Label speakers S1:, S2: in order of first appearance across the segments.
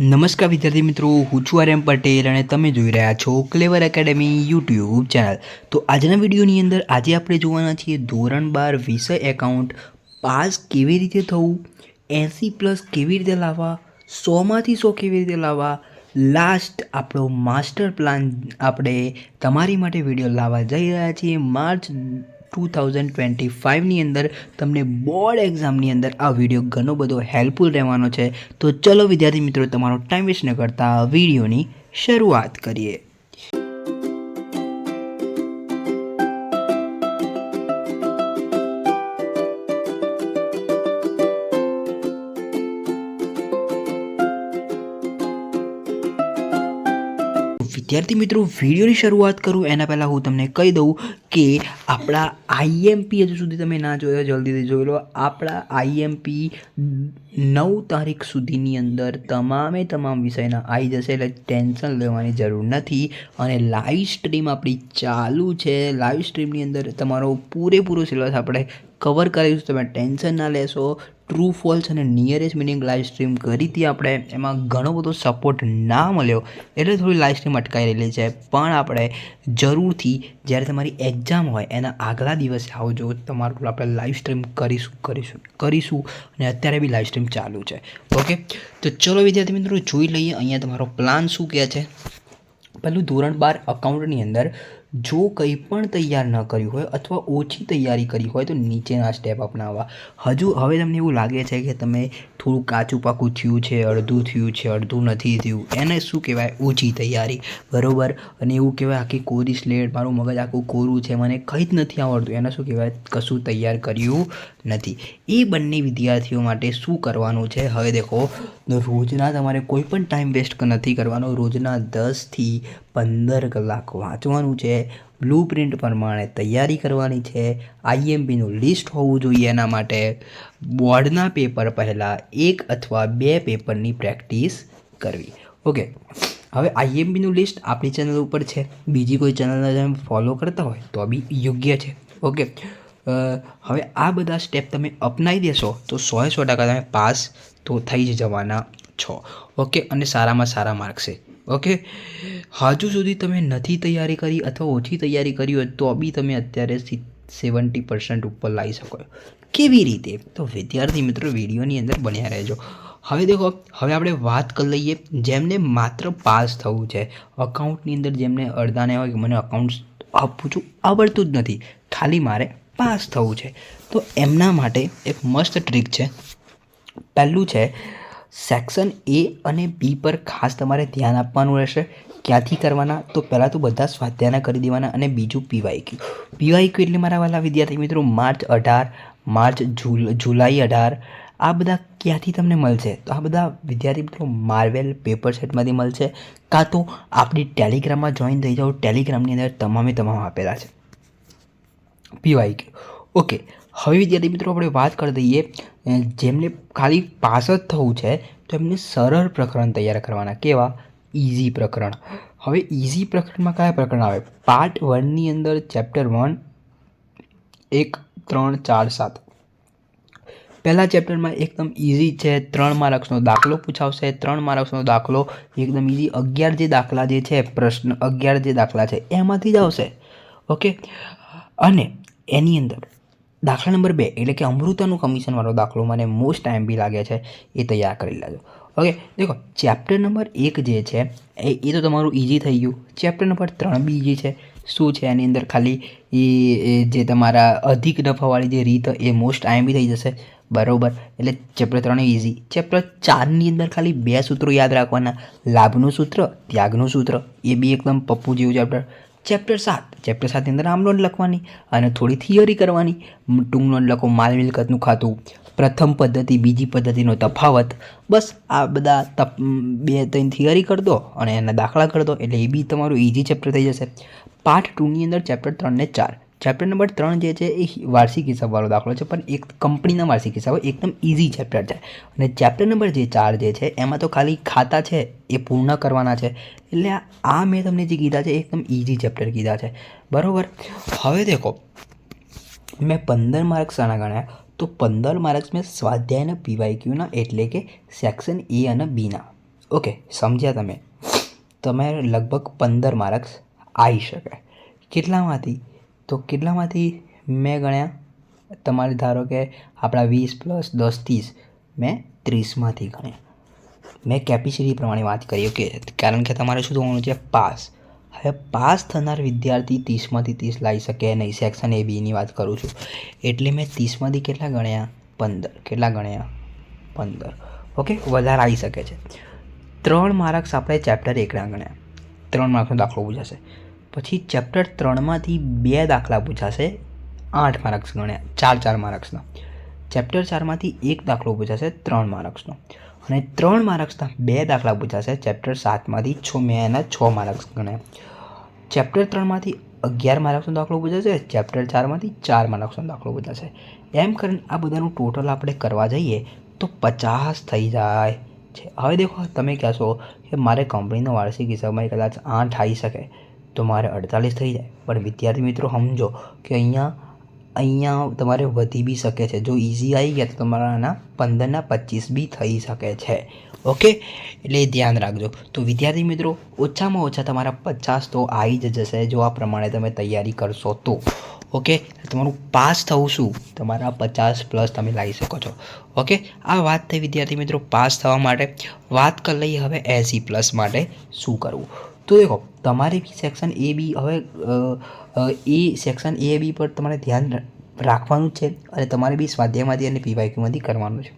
S1: નમસ્કાર વિદ્યાર્થી મિત્રો, હું છું આર્યમ પટેલ અને તમે જોઈ રહ્યા છો ક્લેવર એકેડેમી યુટ્યુબ ચેનલ. તો આજના વિડીયોની અંદર આજે આપણે જોવાના છીએ ધોરણ બાર વિષય એકાઉન્ટ પાસ કેવી રીતે થવું, એંસી પ્લસ કેવી રીતે લાવવા, સોમાંથી સો કેવી રીતે લાવવા લાસ્ટ આપણો માસ્ટર પ્લાન આપણે તમારી માટે વીડિયો લાવવા જઈ રહ્યા છીએ. માર્ચ ટુ થાઉઝન્ડ ટ્વેન્ટી ફાઇવની અંદર તમને બોર્ડ એક્ઝામની અંદર આ વીડિયો ઘણો બધો હેલ્પફુલ રહેવાનો છે. તો ચલો વિદ્યાર્થી મિત્રો, તમારો ટાઈમ વેસ્ટ ન કરતા વિડીયોની શરૂઆત કરીએ. વિદ્યાર્થી મિત્રો, વિડીયોની શરૂઆત કરું. એના પહેલાં હું તમને કહી દઉં કે આપણા આઈએમપી હજુ સુધી તમે ના જોયો જલ્દીથી જોઈ લો. આપણા આઈએમપી નવ તારીખ સુધીની અંદર તમામે તમામ વિષયના આવી જશે એટલે ટેન્શન લેવાની જરૂર નથી. અને લાઈવ સ્ટ્રીમ આપણી ચાલુ છે. લાઈવ સ્ટ્રીમની અંદર તમારો પૂરેપૂરો સિલેબસ આપણે કવર કરીશું. તમે ટેન્શન ના લેશો. ટ્રુ ફોલ્સ અને નિયરેસ્ટ મિનિંગ લાઈવ સ્ટ્રીમ કરી હતી આપણે એમાં ઘણો બધો સપોર્ટ ના મળ્યો એટલે થોડી લાઈવ સ્ટ્રીમ અટકાઈ રહેલી છે. પણ આપણે જરૂરથી જ્યારે તમારી એક્ઝામ હોય, એના આગલા દિવસે આવજો તમારું આપણે લાઈવ સ્ટ્રીમ કરીશું કરીશું કરીશું અને અત્યારે બી લાઈવ સ્ટ્રીમ ચાલુ છે. ઓકે તો ચલો વિદ્યાર્થી મિત્રો, જોઈ લઈએ અહીંયા તમારો પ્લાન શું કહે છે. પહેલું ધોરણ બાર અકાઉન્ટની અંદર જો કંઈ પણ તૈયાર ન કર્યું હોય અથવા ઓછી તૈયારી કરી હોય તો નીચેના સ્ટેપ અપનાવવા. હજુ હવે તમને એવું લાગે છે કે તમે થોડું કાચું પાકું થયું છે, અડધું થયું છે, અડધું નથી થયું. એને શું કહેવાય? ઓછી તૈયારી. બરાબર? અને એવું કહેવાય, આખી કોરી સ્લેટ મારું મગજ આખું કોરું છે, મને કંઈ જ નથી આવડતું. એને શું કહેવાય? કશું તૈયાર કર્યું નથી. એ બંને વિદ્યાર્થીઓ માટે શું કરવાનું છે? હવે દેખો. રોજના તમારે કોઈ પણ ટાઈમ વેસ્ટ નથી કરવાનો. રોજના દસથી પંદર કલાક વાંચવાનું છે. બ્લુ પ્રિન્ટ પ્રમાણે તૈયારી કરવાની છે. આઈએમપીનું લિસ્ટ હોવું જોઈએ એના માટે. બોર્ડના પેપર પહેલાં એક અથવા બે પેપરની પ્રેક્ટિસ કરવી. ઓકે હવે આઈએમપીનું લિસ્ટ આપણી ચેનલ ઉપર છે. બીજી કોઈ ચેનલને તમે ફોલો કરતા હોય તો બી યોગ્ય છે. ઓકે હવે આ બધા સ્ટેપ તમે અપનાવી દેશો તો સોએ સો ટકા તમે પાસ તો થઈ જ જવાના છો. ઓકે, અને સારામાં સારા માર્ક્સ ઓકે? હજુ સુધી તમે નથી તૈયારી કરી અથવા ઓછી તૈયારી કરી હોય તો બી તમે અત્યારે સેવન્ટી પર્સન્ટ ઉપર લાવી શકો કેવી રીતે? તો વિદ્યાર્થી મિત્રો, વિડીયોની અંદર બન્યા રહેજો. હવે દેખો, હવે આપણે વાત કરી લઈએ જેમને માત્ર પાસ થવું છે. અકાઉન્ટની અંદર જેમને અડધાને હોય કે મને અકાઉન્ટ આપું છું, આવડતું જ નથી. ખાલી મારે પાસ થવું છે. તો એમના માટે એક મસ્ત ટ્રીક છે. પહેલું છે સેક્શન એ અને બી પર ખાસ તમારે ધ્યાન આપવાનું રહેશે. ક્યાંથી કરવાના? તો પહેલાં તો બધા સ્વાધ્યાયના કરી દેવાના અને બીજું પીવાય ક્યુ પીવાય ક્યુ એટલે મારા વાલા વિદ્યાર્થી મિત્રો, માર્ચ અઢાર, માર્ચ જુલાઈ અઢાર. આ બધા ક્યાંથી તમને મળશે? તો આ બધા વિદ્યાર્થી મિત્રો માર્વેલ પેપર સેટમાંથી મળશે. કાં તો આપણી ટેલિગ્રામમાં જોઈન થઈ જાઓ. ટેલિગ્રામની અંદર તમામે તમામ આપેલા છે. પીવાય ઓકે હવે વિદ્યાર્થી મિત્રો, આપણે વાત કરી દઈએ જેમને ખાલી પાસ જ થવું છે, તો એમને સરળ પ્રકરણ તૈયાર કરવાના. કેવા? ઇઝી પ્રકરણ. હવે ઇઝી પ્રકરણમાં કયા પ્રકરણ આવે? પાર્ટ વનની અંદર ચેપ્ટર વન એક, ત્રણ, ચાર, સાત. પહેલાં ચેપ્ટરમાં એકદમ ઇઝી છે, ત્રણ માર્ક્સનો દાખલો પૂછાવશે, ત્રણ માર્ક્સનો દાખલો, એકદમ ઇઝી અગિયાર જે દાખલા જે છે, પ્રશ્ન અગિયાર જે દાખલા છે, એમાંથી જ આવશે. ઓકે અને એની અંદર દાખલા નંબર બે, એટલે કે અમૃતાનું કમિશનવાળો દાખલો મને મોસ્ટ ટાઈમ બી લાગે છે, એ તૈયાર કરી લેજો. ઓકે દેખો ચેપ્ટર નંબર એક જે છે, એ એ તો તમારું ઇઝી થઈ ગયું. ચેપ્ટર નંબર ત્રણ બી ઇઝી છે. શું છે એની અંદર ખાલી એ જે તમારા અધિક નફાવાળી જે રીત, એ મોસ્ટ ટાઈમ બી થઈ જશે. બરાબર, એટલે ચેપ્ટર ત્રણ ઇઝી ચેપ્ટર ચારની અંદર ખાલી બે સૂત્રો યાદ રાખવાના. લાભનું સૂત્ર, ત્યાગનું સૂત્ર, એ બી એકદમ પપ્પુ જેવું ચેપ્ટર ચેપ્ટર સાત. ચેપ્ટર સાતની અંદર આમ નોંધ લખવાની અને થોડી થિયરી કરવાની. ટૂંક નોંધ લખો, માલ મિલકતનું ખાતું, પ્રથમ પદ્ધતિ, બીજી પદ્ધતિનો તફાવત. બસ આ બધા તપ બે ત્રણ થિયરી કરી દો અને એના દાખલા કરી એટલે એ બી તમારું ઇઝી ચેપ્ટર થઈ જશે. પાર્ટ ટુની અંદર ચેપ્ટર ત્રણ ને ચાર. ચેપ્ટર નંબર ત્રણ જે છે એ વાર્ષિક હિસાબવાળો દાખલો છે, પણ એક કંપનીના વાર્ષિક હિસાબો એકદમ ઇઝી ચેપ્ટર છે. અને ચેપ્ટર નંબર જે ચાર જે છે, એમાં તો ખાલી ખાતા છે, એ પૂર્ણ કરવાના છે. એટલે આ મેં તમને જે કીધા છે એકદમ ઇઝી ચેપ્ટર કીધા છે. બરાબર? હવે દેખો, મેં પંદર માર્ક્સ આના ગણ્યા, તો પંદર માર્ક્સ મેં સ્વાધ્યાયના પીવાય ક્યુના એટલે કે સેક્શન એ અને બીના ઓકે સમજ્યા તમે? તમે લગભગ પંદર માર્ક્સ આવી શકે. કેટલામાંથી? તો કેટલામાંથી મેં ગણ્યા? તમારે ધારો કે આપણા વીસ પ્લસ દસ ત્રીસ, મેં ત્રીસમાંથી ગણ્યા. મેં કેપેસિટી પ્રમાણે વાત કરી, ઓકે? કારણ કે તમારે શું થવાનું છે? પાસ. હવે પાસ થનાર વિદ્યાર્થી ત્રીસમાંથી ત્રીસ લાવી શકે નહીં. સેક્શન એ બીની વાત કરું છું. એટલે મેં ત્રીસમાંથી કેટલા ગણ્યા? પંદર. કેટલા ગણ્યા? પંદર. ઓકે? વધારે આવી શકે છે. ત્રણ માર્ક્સ આપણે ચેપ્ટર એકના ગણ્યા. ત્રણ માર્ક્સનો દાખલો પૂછાશે પછી ચેપ્ટર ત્રણમાંથી બે દાખલા પૂછાશે. આઠ માર્ક્સ ગણ્યા ચાર ચાર માર્ક્સના ચેપ્ટર ચારમાંથી એક દાખલો પૂછાશે, ત્રણ માર્ક્સનો અને ત્રણ માર્ક્સના બે દાખલા પૂછાશે ચેપ્ટર સાતમાંથી છ, મેં એના છ માર્ક્સ ગણ્યા ચેપ્ટર ત્રણમાંથી અગિયાર માર્ક્સનો દાખલો પૂછાશે ચેપ્ટર ચારમાંથી ચાર માર્ક્સનો દાખલો પૂછાશે. એમ કરીને આ બધાનું ટોટલ આપણે કરવા જઈએ તો પચાસ થઈ જાય. છે, હવે દેખો, તમે કહેશો કે મારે કંપનીનો વાર્ષિક હિસાબમાં કદાચ આઠ આવી શકે. તો મારે અડતાલીસ થઈ જાય. પણ વિદ્યાર્થી મિત્રો, સમજો કે અહીંયા અહીંયા તમારે વધી બી શકે છે. જો ઇઝી આવી ગયા તો તમારાના પંદરના પચીસ બી થઈ શકે છે. ઓકે એટલે ધ્યાન રાખજો. તો વિદ્યાર્થી મિત્રો, ઓછામાં ઓછા તમારા પચાસ તો આવી જ જશે જો આ પ્રમાણે તમે તૈયારી કરશો તો. ઓકે તમારું પાસ થવું શું તમારા પચાસ પ્લસ તમે લાવી શકો છો. ઓકે આ વાત થઈ વિદ્યાર્થી મિત્રો પાસ થવા માટે. વાત કરી લઈએ હવે એસી પ્લસ માટે શું કરવું? તો દેખો, તમારે બી સેક્શન એ બી હવે એ સેક્શન એ બી પર તમારે ધ્યાન રાખવાનું છે અને તમારે બી સ્વાધ્યાયમાંથી અને પીવાયક્યુમાંથી કરવાનું છે.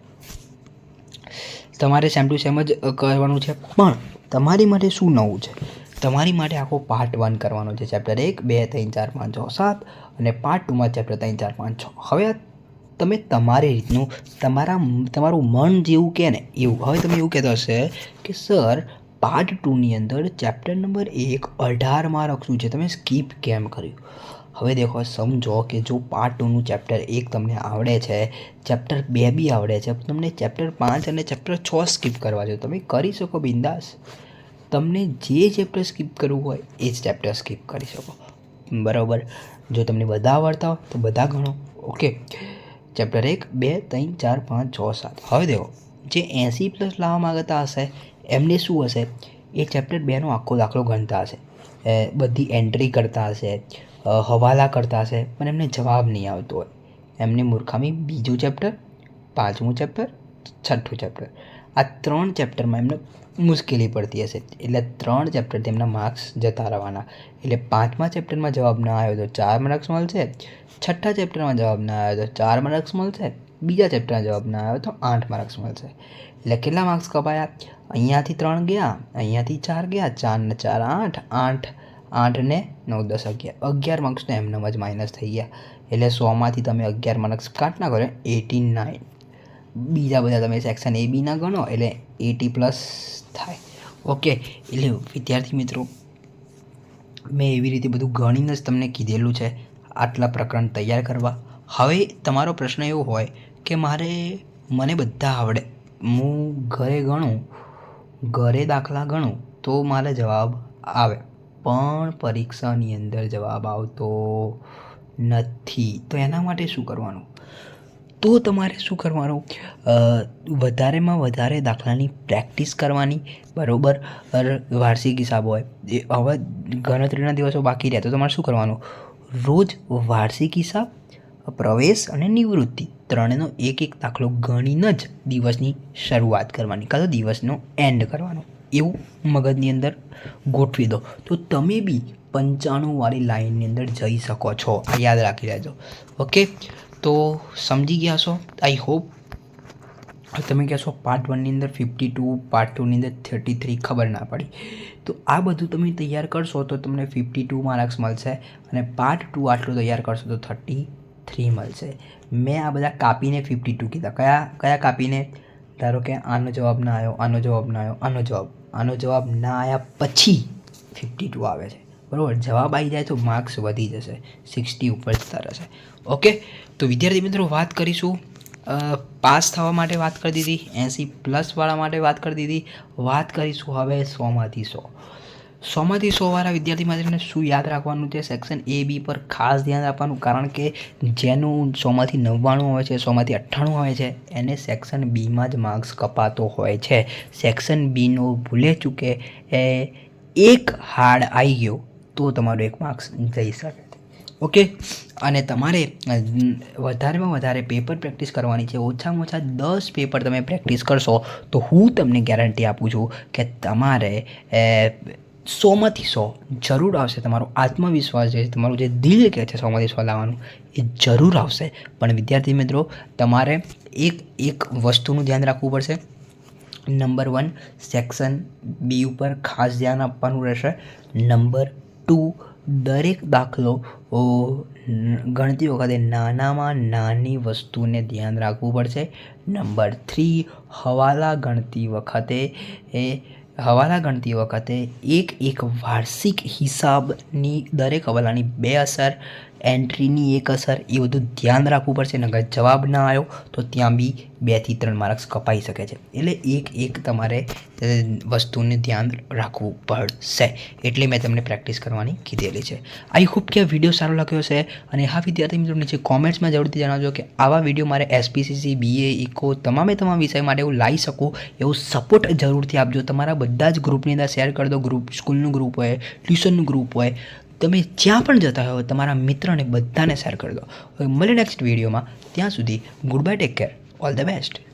S1: તમારે સેમ ટુ સેમ જ કરવાનું છે. પણ તમારી માટે શું નવું છે? તમારી માટે આખો પાર્ટ વન કરવાનો છે ચેપ્ટર એક, બે, ત્રણ, ચાર, પાંચ, છ, સાત અને પાર્ટ ટુમાં ચેપ્ટર ત્રણ, ચાર, પાંચ, છ. હવે તમે તમારી રીતનું તમારા, તમારું મન જેવું કહે ને એવું. હવે તમે એવું કહેતા હશે કે, સર પાર્ટ ટુની અંદર ચેપ્ટર નંબર એક અઢાર માર્ક શું છે તમે સ્કીપ કેમ કર્યું. હવે દેખો, સમજો કે જો પાર્ટ ટુનું ચેપ્ટર એક તમને આવડે છે ચેપ્ટર બે બી આવડે છે તમને ચેપ્ટર પાંચ અને ચેપ્ટર છ સ્કીપ કરવા છે તમે કરી શકો બિંદાસ. તમને જે ચેપ્ટર સ્કીપ કરવું હોય એ જ ચેપ્ટર સ્કીપ કરી શકો. બરાબર? જો તમને બધા આવડતા હોય તો બધા ગણો. ઓકે? ચેપ્ટર એક, બે, ત્રણ, ચાર, પાંચ, છ, સાત. હવે દેખો, જે એંસી પ્લસ લાવવા માગતા હશે એમને શું હશે? એ ચેપ્ટર બેનો આખો દાખલો ગણતા હશે. બધી એન્ટ્રી કરતા હશે હવાલા કરતા હશે, પણ એમને જવાબ નહીં આવતો હોય. એમને મૂર્ખામી બીજું ચેપ્ટર પાંચમું ચેપ્ટર છઠ્ઠું ચેપ્ટર આ ત્રણ ચેપ્ટરમાં એમને મુશ્કેલી પડતી હશે. એટલે ત્રણ ચેપ્ટર તેમના માર્ક્સ જતા રહેવાના. એટલે પાંચમા ચેપ્ટરમાં જવાબ ના આવ્યો તો ચાર માર્ક્સ મળશે. છઠ્ઠા ચેપ્ટરમાં જવાબ ના આવ્યો તો ચાર માર્ક્સ મળશે. બીજા ચેપ્ટરમાં જવાબ ના આવ્યો તો આઠ માર્ક્સ મળશે. એટલે કેટલા માર્ક્સ કપાયા? અહીંયાથી ત્રણ ગયા, અહીંયાથી ચાર ગયા ચારને ચાર આઠ આઠ આઠ ને નવ, દસ અગિયાર. અગિયાર માર્ક્સને એમનેમ જ માઇનસ થઈ ગયા. એટલે સોમાંથી તમે અગિયાર માર્ક્સ કાઢ કરો, એટી નાઇન. બીજા બધા તમે સેક્શન એ બીના ગણો, એટલે એટી પ્લસ થાય. ઓકે એટલે વિદ્યાર્થી મિત્રો, મેં એવી રીતે બધું ગણીને જ તમને કીધેલું છે. આટલા પ્રકરણ તૈયાર કરવા. હવે તમારો પ્રશ્ન એવો હોય કે મારે, મને બધા આવડે. હું ઘરે ગણું, ઘરે દાખલા ગણું તો મારે જવાબ આવે. પણ પરીક્ષાની અંદર જવાબ આવતો નથી. તો એના માટે શું કરવાનું? તો તમારે શું કરવાનું? વધારેમાં વધારે દાખલાની પ્રેક્ટિસ કરવાની, બરાબર? વાર્ષિક હિસાબ હોય. હવે ગણતરીના દિવસો બાકી રહ્યા, તો તમારે શું કરવાનું? રોજ વાર્ષિક હિસાબ, પ્રવેશ અને નિવૃત્તિ. ત્રણેયનો એક એક દાખલો ગણીને જ દિવસની શરૂઆત કરવાની કાં તો દિવસનો એન્ડ કરવાનો. એવું મગજની અંદર ગોઠવી દો. તો તમે બી પંચાણુંવાળી લાઈનની અંદર જઈ શકો છો. આ યાદ રાખી લેજો. ઓકે તો સમજી ગયા છો? આઈ હોપ તમે કહેશો પાર્ટ વનની અંદર ફિફ્ટી ટુ પાર્ટ ટુની અંદર થર્ટી થ્રી ખબર ના પડી. તો આ બધું તમે તૈયાર કરશો તો તમને ફિફ્ટી ટુ માર્ક્સ મળશે અને પાર્ટ ટુ આટલું તૈયાર કરશો તો થર્ટી થ્રી મળશે મેં આ બધા કાપીને ફિફ્ટી ટુ કીધા. કયા કયા કાપીને? ધારો કે આનો જવાબ ના આવ્યો, આનો જવાબ ના આવ્યો, આનો જવાબ આનો જવાબ ના આવ્યા પછી ફિફ્ટી ટુ આવે છે. બરાબર? જવાબ આવી જાય તો માર્ક્સ વધી જશે. સિક્સટી ઉપર જતા રહેશે. ઓકે તો વિદ્યાર્થી મિત્રો વાત કરીશું પાસ થવા માટે વાત કરી દીધી, એંસી પ્લસવાળા માટે વાત કરી દીધી. વાત કરીશું હવે સોમાંથી સો. સોમાંથી સો વાળા વિદ્યાર્થી માટેને શું યાદ રાખવાનું છે? સેક્શન એ બી પર ખાસ ધ્યાન આપવાનું, કારણ કે જેનું સોમાંથી નવ્વાણું આવે છે, સોમાંથી અઠ્ઠાણું આવે છે, એને સેક્શન બીમાં જ માર્ક્સ કપાતો હોય છે. સેક્શન બીનો ભૂલે ચૂકે એ એક હાર્ડ આવી ગયો, તો તમારો એક માર્ક્સ જઈ શકે ઓકે અને તમારે વધારેમાં વધારે પેપર પ્રેક્ટિસ કરવાની છે. ઓછામાં ઓછા દસ પેપર તમે પ્રેક્ટિસ કરશો, તો હું તમને ગેરંટી આપું છું કે તમારે સોમાંથી સો જરૂર આવશે તમારો આત્મવિશ્વાસ જે છે, તમારું જે દિલ કહે છે સોમાંથી સો લાવવાનું, એ જરૂર આવશે. પણ વિદ્યાર્થી મિત્રો, તમારે એક એક વસ્તુનું ધ્યાન રાખવું પડશે. નંબર વન, સેક્શન બી ઉપર ખાસ ધ્યાન આપવાનું રહેશે. નંબર ટુ, દરેક દાખલો ગણતી વખતે નાનામાં નાની વસ્તુને ધ્યાન રાખવું પડશે. નંબર થ્રી, હવાલા ગણતી વખતે, એ હવાલા ગણતી વખતે એક એક વાર્ષિક હિસાબની દરેક હવાલાની બે અસર એન્ટ્રીની એક અસર એ બધું ધ્યાન રાખવું પડશે નગર જવાબ ના આવ્યો તો ત્યાં બી બેથી ત્રણ માર્ક્સ કપાઈ શકે છે. એટલે એક એક તમારે વસ્તુને ધ્યાન રાખવું પડશે. એટલે મેં તમને પ્રેક્ટિસ કરવાની કીધેલી છે. આઈ હોપ કે આ વીડિયો સારો લાગ્યો છે અને હા, વિદ્યાર્થી મિત્રો નીચે કોમેન્ટ્સમાં જરૂરથી જણાવજો કે આવા વીડિયો મારે એસપીસીસી બીએ ઇકો તમામે તમામ વિષય માટે હું લાવી શકું એવું સપોર્ટ જરૂરથી આપજો. તમારા બધા જ ગ્રુપની અંદર શેર કરી દો. ગ્રુપ સ્કૂલનું ગ્રુપ હોય ટ્યુશનનું ગ્રુપ હોય તમે જ્યાં પણ જતા હોય, તમારા મિત્રને બધાને શેર કરી દો. હવે નેક્સ્ટ વિડીયોમાં ત્યાં સુધી goodbye take care all the best